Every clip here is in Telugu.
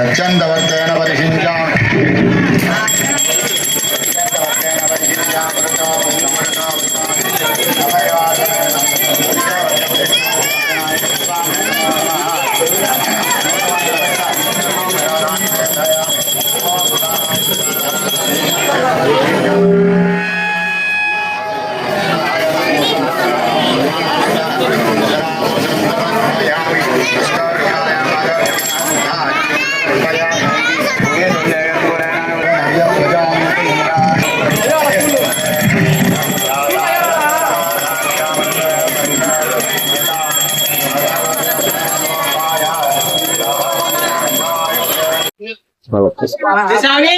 சச்சந்தவத்தேன வருகின்றான்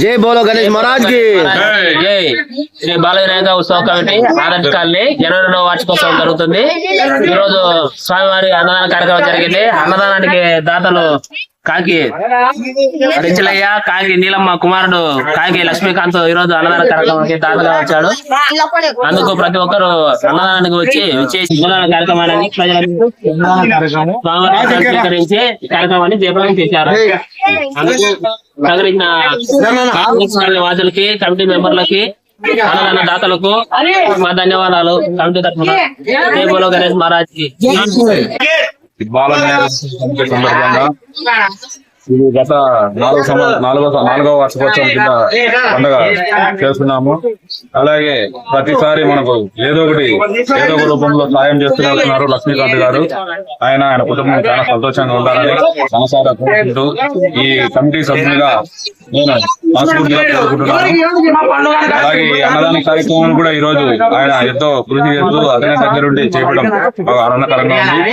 జై బోలో గణేష్ మహారాజ్కి జై శ్రీ బాలవినాయక ఉత్సవ కమిటీ ఆదర్శ కాలనీ జనవరి రెండవ వార్షికోత్సవం జరుగుతుంది. ఈ రోజు స్వామివారి అన్నదాన కార్యక్రమం జరిగింది. అన్నదానానికి దాతలు కాకి. రిచలయ్య కాకి నీలమ్మ కుమారుడు కాకి లక్ష్మీకాంత్ ఈ రోజు అన్నదాన కార్యక్రమానికి దాతగా వచ్చాడు. అందుకు ప్రతి ఒక్కరు అన్నదానానికి వచ్చి విచ్చేసి అన్నదాన కార్యక్రమాన్ని ప్రజలందరూ స్వీకరించి కార్యక్రమాన్ని దీపం చేశారు. అందుకు సహకరించిన కాంగ్రెస్ వాసులకి కమిటీ మెంబర్లకి అన్నదాన దాతలకు మా ధన్యవాదాలు. కమిటీ తరఫున జై గణేష్ మహారాజ్కి బాలనేర సందర్భంగా ఇది గత నాలుగు సంవ- నాలుగో నాలుగవ వార్షికోత్సవం కింద పండుగ చేస్తున్నాము. అలాగే ప్రతిసారి మనకు ఏదో ఒకటి ఏదో ఒక రూపంలో సాయం చేస్తూనే వస్తున్నారు లక్ష్మీకాంత్ గారు. ఆయన ఆయన కుటుంబం చాలా సంతోషంగా ఉండాలని మనసారా కోరుకుంటూ ఈ కమిటీ సభ్యునిగా నేను మనస్ఫూర్తిగా కోరుకుంటున్నాను అలాగే ఈ అన్నదాన కార్యక్రమం కూడా ఈ రోజు ఆయన ఎంతో కృషి చేస్తూ అతనే దగ్గరుండి చేయడం ఆనందకరంగా ఉంది.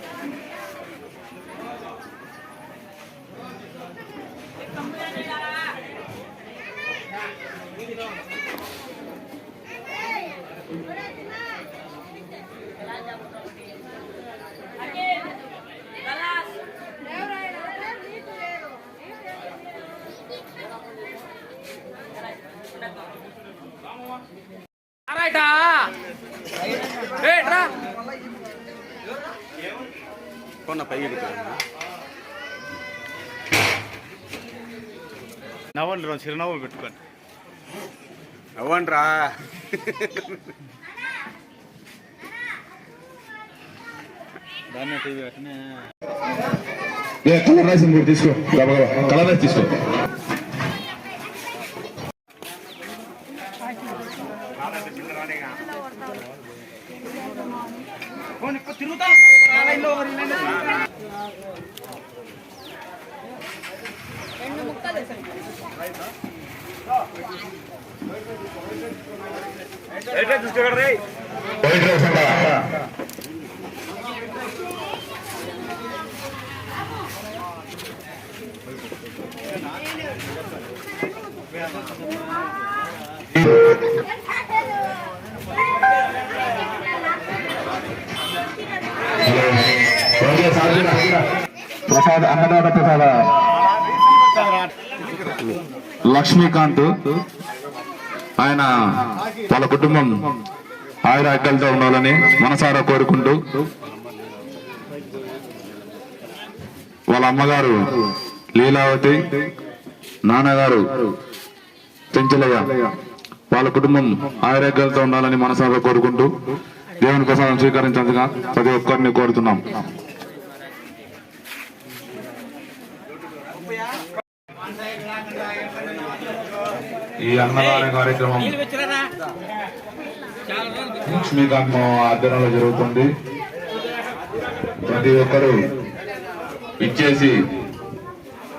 నవ్వండి రా. చిరునవ్వులు పెట్టుకోండి నవ్వండి రా దాన్ని టీవీ ఏ కలర్ రైస్ తీసుకో కలర్ రైస్ తీసుకో. వైట్ రైస్ అంటారా ప్రసాద్ అన్నదాత ప్రసాద. లక్ష్మీకాంత్ ఆయన వాళ్ళ కుటుంబం ఆయుర ఉండాలని మనసారా కోరుకుంటూ వాళ్ళ అమ్మగారు లీలావతి నాన్నగారు చెంచలయ్య వాళ్ళ కుటుంబం ఆయురాగ్యాలతో ఉండాలని మనసారా కోరుకుంటూ దేవుని ప్రసాదం స్వీకరించేందుగా ప్రతి ఒక్కరిని కోరుతున్నాం. ఈ అన్నదాన కార్యక్రమం లక్ష్మీకాంత్ ఆధ్వర్యంలో జరుగుతుంది. ప్రతి ఒక్కరూ ఇచ్చేసి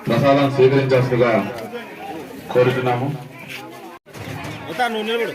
ప్రసాదం స్వీకరించాల్సిందిగా కోరుతున్నాము నువ్వు నిలబడు.